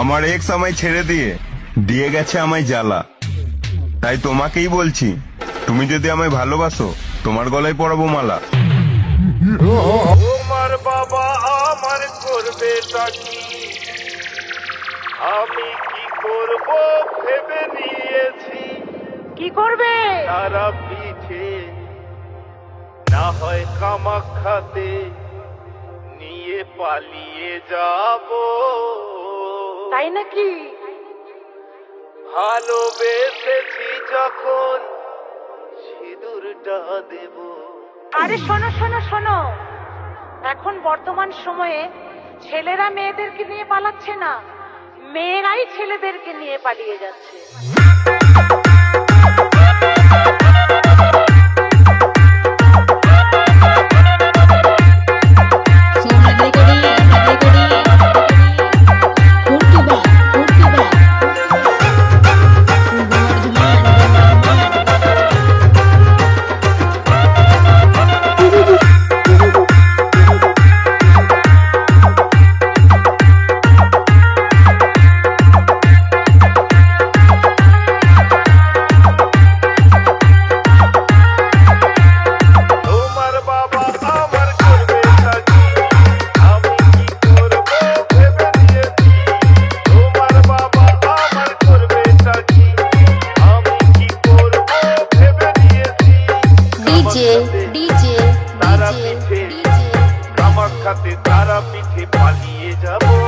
আমার এক্স আমায় ছেড়ে দিয়ে দিয়ে গেছে আমায় জ্বালা। তাই তোমাকেই বলছি তুমি যদি আমায় ভালোবাসো তোমার গলায় পড়াবো মালা। আমার বাবা আমার করবে আমি কি করব ভেবে নিয়েছি। কি করবে? তারা পিছে না হয় কামাখাতে নিয়ে পালিয়ে যাব। তাই নাকি? ভালোবেসেছি যখন সিঁদুরটা দেব। আরে শোনো শোনো শোনো। এখন বর্তমান সময়ে ছেলেরা মেয়েদেরকে নিয়ে পালাচ্ছে না। মেয়েরাই ছেলেদেরকে নিয়ে পালিয়ে যাচ্ছে। সাক্ষাতে তারা পিঠে পালিয়ে যাব।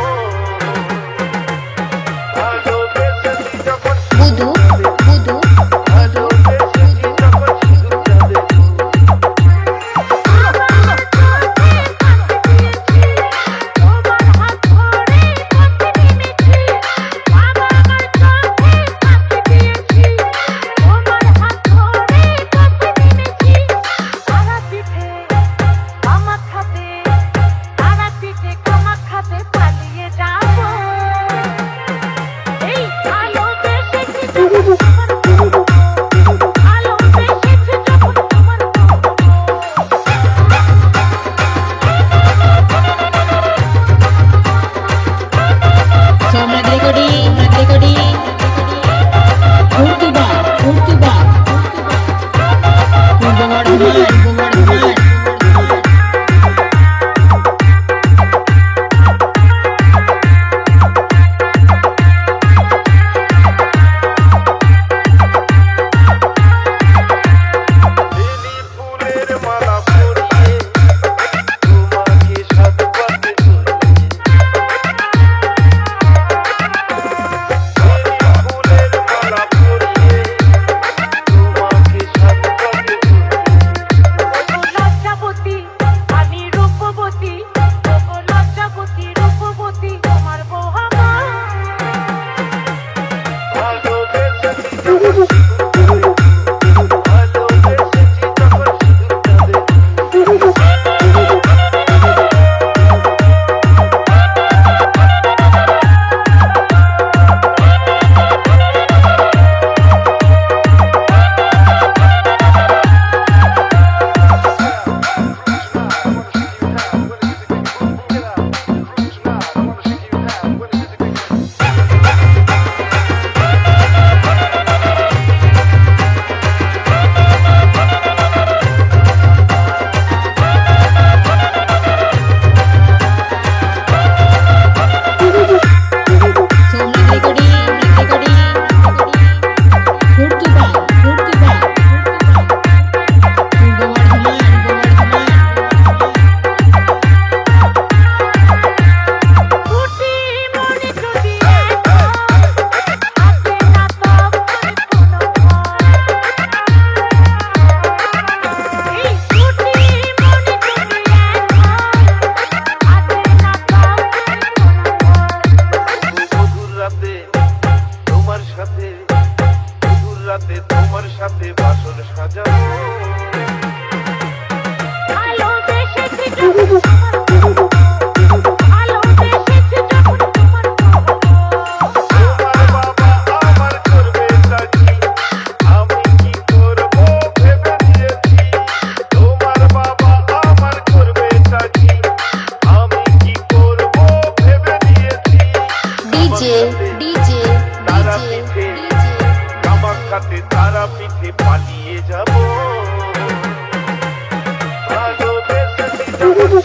কাতে তারা পিঠে পালিয়ে যাব।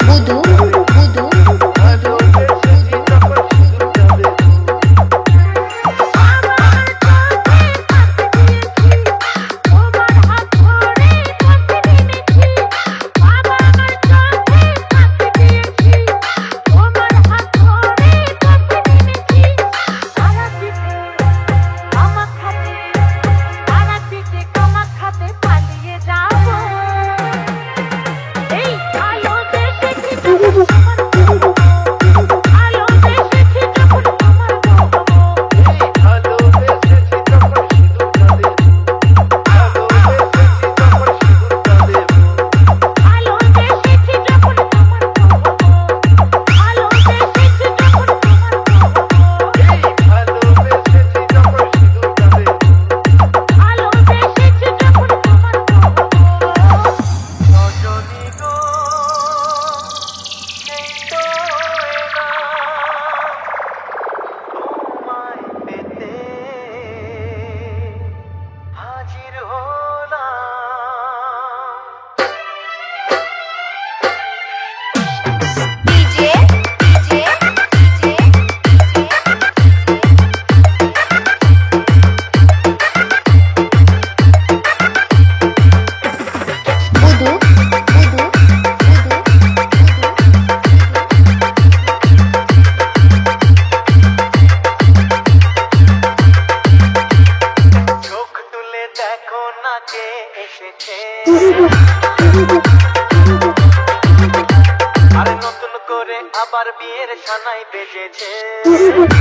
বুধু বুধু বুধু সোনায় বেজেছে